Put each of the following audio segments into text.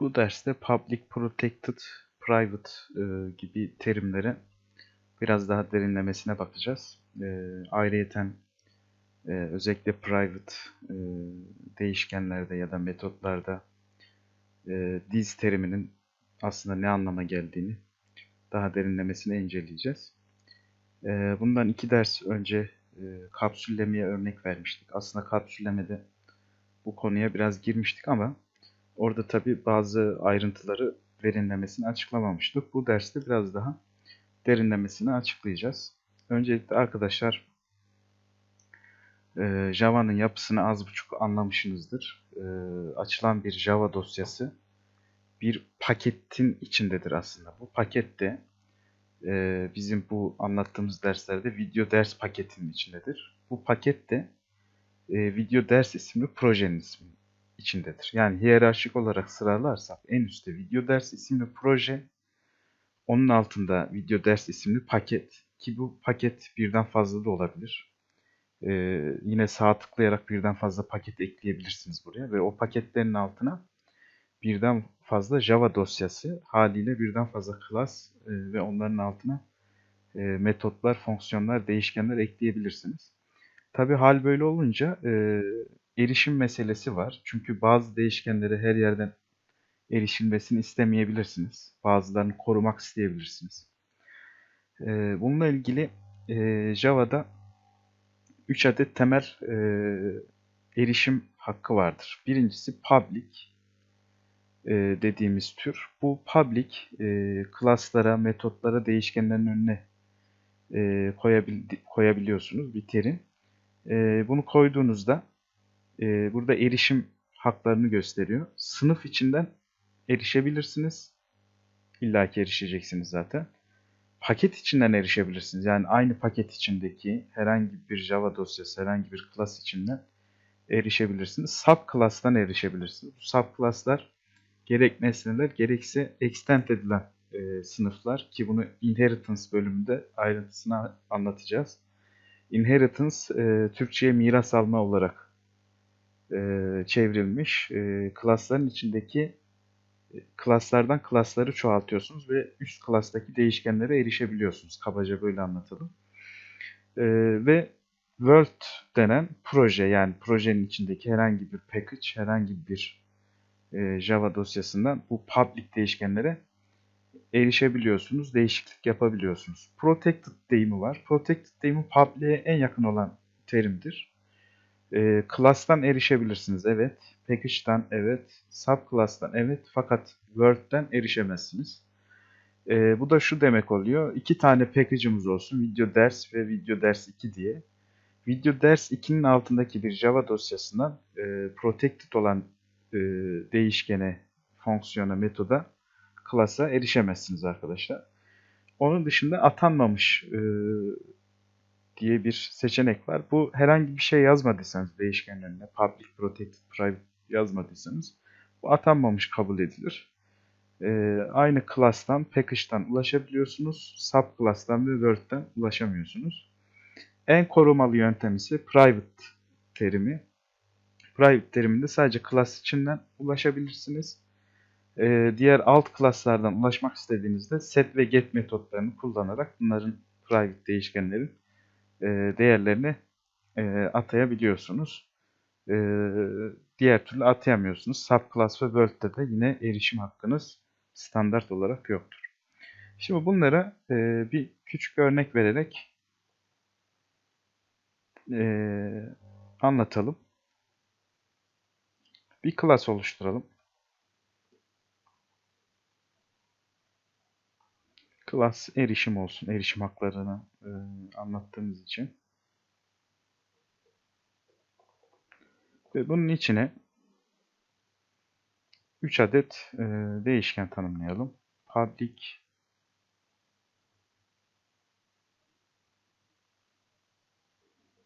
Bu derste public, protected, private e, gibi terimlere biraz daha derinlemesine bakacağız. E, ayrıyeten e, özellikle private e, değişkenlerde ya da metotlarda e, this teriminin aslında ne anlama geldiğini daha derinlemesine inceleyeceğiz. E, bundan iki ders önce e, kapsüllemeye örnek vermiştik. Aslında kapsüllemede bu konuya biraz girmiştik ama orada tabi bazı ayrıntıları derinlemesine açıklamamıştık. Bu derste biraz daha derinlemesine açıklayacağız. Öncelikle arkadaşlar e, Java'nın yapısını az buçuk anlamışsınızdır. E, açılan bir Java dosyası bir paketin içindedir aslında. Bu pakette e, bizim bu anlattığımız derslerde video ders paketinin içindedir. Bu paket de video ders isimli projenin ismi içindedir. Yani hiyerarşik olarak sıralarsak en üstte video ders isimli proje, onun altında video ders isimli paket ki bu paket birden fazla da olabilir. Ee, yine sağ tıklayarak birden fazla paket ekleyebilirsiniz buraya ve o paketlerin altına birden fazla Java dosyası haliyle birden fazla class e, ve onların altına e, metotlar, fonksiyonlar, değişkenler ekleyebilirsiniz. Tabi hal böyle olunca e, erişim meselesi var. Çünkü bazı değişkenlere her yerden erişilmesini istemeyebilirsiniz. Bazılarını korumak isteyebilirsiniz. E, bununla ilgili e, Java'da 3 adet temel e, erişim hakkı vardır. Birincisi public e, dediğimiz tür. Bu public e, class'lara, metotlara, değişkenlerin önüne e, koyabil koyabiliyorsunuz bir terim. E, bunu koyduğunuzda e, burada erişim haklarını gösteriyor. Sınıf içinden erişebilirsiniz. İlla ki erişeceksiniz zaten. Paket içinden erişebilirsiniz. Yani aynı paket içindeki herhangi bir Java dosyası, herhangi bir class içinden erişebilirsiniz. Sub class'tan erişebilirsiniz. Bu sub class'lar gerek nesneler gerekse extend edilen e, sınıflar ki bunu inheritance bölümünde ayrıntısına anlatacağız. Inheritance e, Türkçe'ye miras alma olarak çevrilmiş. E, klasların içindeki e, klaslardan klasları çoğaltıyorsunuz ve üst klastaki değişkenlere erişebiliyorsunuz. Kabaca böyle anlatalım. E, ve World denen proje yani projenin içindeki herhangi bir package, herhangi bir e, Java dosyasından bu public değişkenlere erişebiliyorsunuz, değişiklik yapabiliyorsunuz. Protected deyimi var. Protected deyimi public'e en yakın olan terimdir. E, class'tan erişebilirsiniz, evet. Package'dan evet. Subclass'tan evet. Fakat Word'den erişemezsiniz. E, bu da şu demek oluyor. İki tane package'ımız olsun. Video ders ve video ders 2 diye. Video ders 2'nin altındaki bir Java dosyasından e, protected olan e, değişkene, fonksiyona, metoda class'a erişemezsiniz arkadaşlar. Onun dışında atanmamış e, diye bir seçenek var. Bu herhangi bir şey yazmadıysanız değişkenin önüne public, protected, private yazmadıysanız bu atanmamış kabul edilir. E, aynı class'tan, package'dan ulaşabiliyorsunuz. Subclass'tan ve Word'den ulaşamıyorsunuz. En korumalı yöntem ise private terimi. Private teriminde sadece class içinden ulaşabilirsiniz e, diğer alt klaslardan ulaşmak istediğinizde set ve get metotlarını kullanarak bunların private değişkenlerin e, değerlerini e, atayabiliyorsunuz. E, diğer türlü atayamıyorsunuz. Subclass ve world'de de yine erişim hakkınız standart olarak yoktur. Şimdi bunlara bir küçük örnek vererek anlatalım. Bir class oluşturalım. Class erişim olsun. Erişim haklarını e, anlattığımız için. Ve bunun içine 3 adet e, değişken tanımlayalım. Public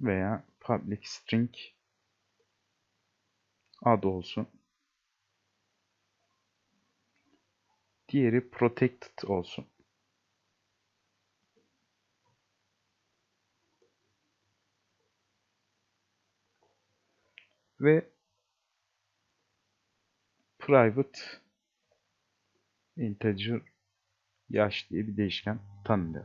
veya public string adı olsun. Diğeri protected olsun. Ve private integer yaş diye bir değişken tanımlıyor.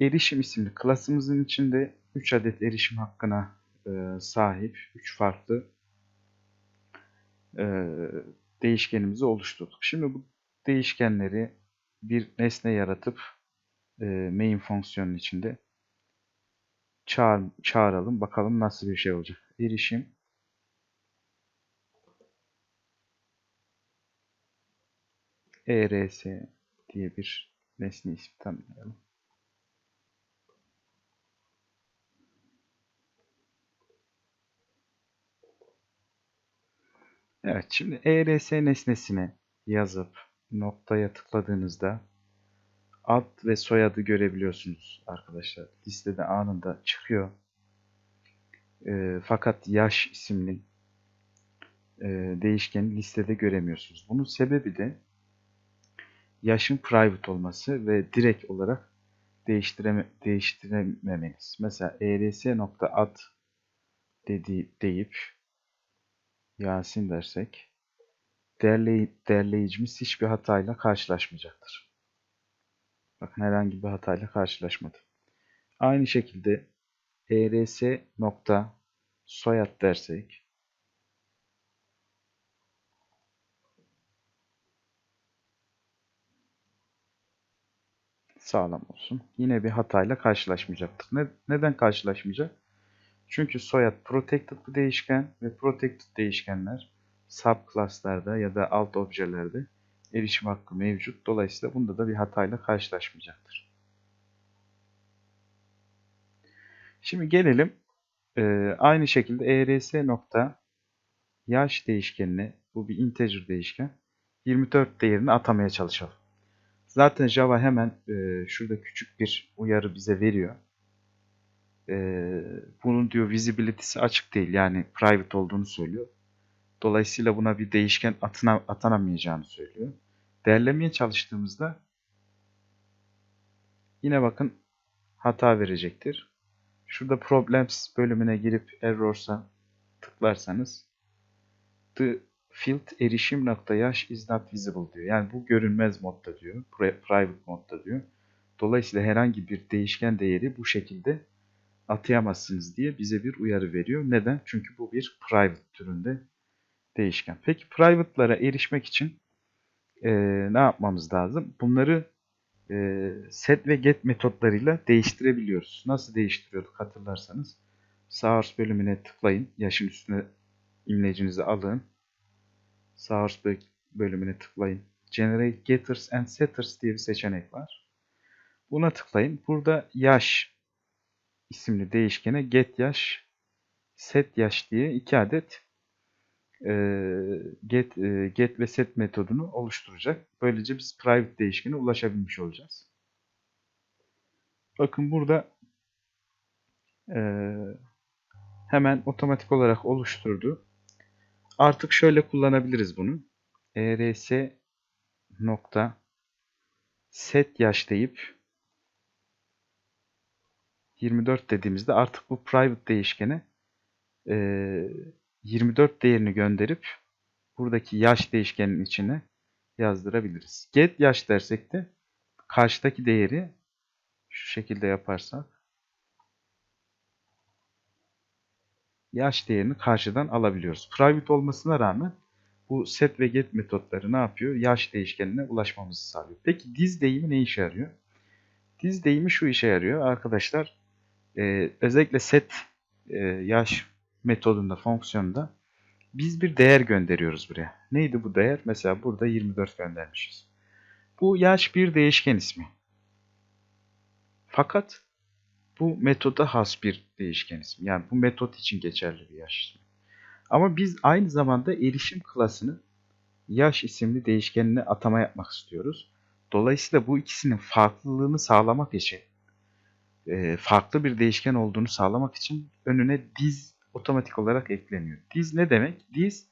Erişim isimli klasımızın içinde 3 adet erişim hakkına e, sahip 3 farklı e, değişkenimizi oluşturduk. Şimdi bu değişkenleri bir nesne yaratıp e, main fonksiyonun içinde çağır, çağıralım. Bakalım nasıl bir şey olacak. Erişim ers diye bir nesne ismi tanımlayalım. Evet şimdi ers nesnesine yazıp noktaya tıkladığınızda ad ve soyadı görebiliyorsunuz arkadaşlar. Listede anında çıkıyor. E, fakat yaş isimli e, değişkeni listede göremiyorsunuz. Bunun sebebi de yaşın private olması ve direkt olarak değiştireme, değiştirememeniz. Mesela ers.ad dedi, deyip Yasin dersek derley, derleyicimiz hiçbir hatayla karşılaşmayacaktır. Bakın herhangi bir hatayla karşılaşmadı. Aynı şekilde ers nokta soyad dersek sağlam olsun. Yine bir hatayla karşılaşmayacaktır. Ne, neden karşılaşmayacak? Çünkü soyad protected bir değişken ve protected değişkenler subclass'larda ya da alt objelerde erişim hakkı mevcut. Dolayısıyla bunda da bir hatayla karşılaşmayacaktır. Şimdi gelelim e, aynı şekilde ers nokta yaş değişkenine bu bir integer değişken 24 değerini atamaya çalışalım. Zaten Java hemen e, şurada küçük bir uyarı bize veriyor. E, bunun diyor visibility'si açık değil yani private olduğunu söylüyor. Dolayısıyla buna bir değişken atına, atanamayacağını söylüyor. Değerlemeye çalıştığımızda yine bakın hata verecektir. Şurada problems bölümüne girip errors'a tıklarsanız the field erişim nokta yaş is not visible diyor. Yani bu görünmez modda diyor. Private modda diyor. Dolayısıyla herhangi bir değişken değeri bu şekilde atayamazsınız diye bize bir uyarı veriyor. Neden? Çünkü bu bir private türünde değişken. Peki private'lara erişmek için e, ne yapmamız lazım? Bunları e, set ve get metotlarıyla değiştirebiliyoruz. Nasıl değiştiriyorduk hatırlarsanız. Source bölümüne tıklayın. Yaşın üstüne imlecinizi alın. Source bölümüne tıklayın. Generate Getters and Setters diye bir seçenek var. Buna tıklayın. Burada yaş isimli değişkene get yaş, set yaş diye iki adet get, e, get ve set metodunu oluşturacak. Böylece biz private değişkene ulaşabilmiş olacağız. Bakın burada e, hemen otomatik olarak oluşturdu. Artık şöyle kullanabiliriz bunu. ers nokta set yaş deyip 24 dediğimizde artık bu private değişkene e, 24 değerini gönderip buradaki yaş değişkenin içine yazdırabiliriz. Get yaş dersek de karşıdaki değeri şu şekilde yaparsak yaş değerini karşıdan alabiliyoruz. Private olmasına rağmen bu set ve get metotları ne yapıyor? Yaş değişkenine ulaşmamızı sağlıyor. Peki diz deyimi ne işe yarıyor? Diz deyimi şu işe yarıyor arkadaşlar. Ee, özellikle set e, yaş metodunda, fonksiyonda biz bir değer gönderiyoruz buraya. Neydi bu değer? Mesela burada 24 göndermişiz. Bu yaş bir değişken ismi. Fakat bu metoda has bir değişken ismi. Yani bu metot için geçerli bir yaş ismi. Ama biz aynı zamanda erişim klasını yaş isimli değişkenine atama yapmak istiyoruz. Dolayısıyla bu ikisinin farklılığını sağlamak için e, farklı bir değişken olduğunu sağlamak için önüne diz otomatik olarak ekleniyor. Diz ne demek? Diz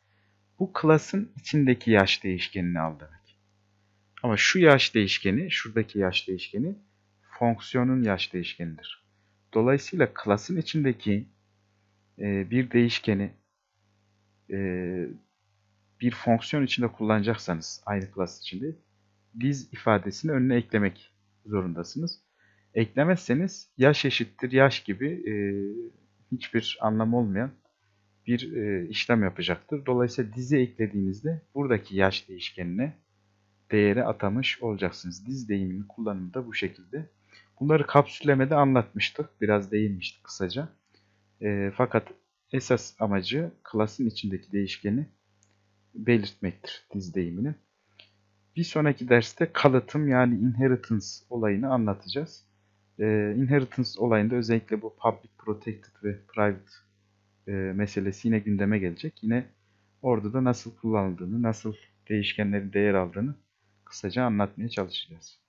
bu klasın içindeki yaş değişkenini al demek. Ama şu yaş değişkeni, şuradaki yaş değişkeni fonksiyonun yaş değişkenidir. Dolayısıyla klasın içindeki e, bir değişkeni e, bir fonksiyon içinde kullanacaksanız aynı class içinde diz ifadesini önüne eklemek zorundasınız. Eklemezseniz yaş eşittir yaş gibi e, hiçbir anlamı olmayan bir e, işlem yapacaktır. Dolayısıyla dizi eklediğinizde buradaki yaş değişkenine değeri atamış olacaksınız. Diz deyiminin kullanımı da bu şekilde. Bunları kapsüllemede anlatmıştık. Biraz değinmiştik kısaca. E, fakat esas amacı klasın içindeki değişkeni belirtmektir diz deyiminin. Bir sonraki derste kalıtım yani inheritance olayını anlatacağız. Ee, inheritance olayında özellikle bu public protected ve private e, meselesi yine gündeme gelecek. Yine orada da nasıl kullanıldığını, nasıl değişkenlerin değer aldığını kısaca anlatmaya çalışacağız.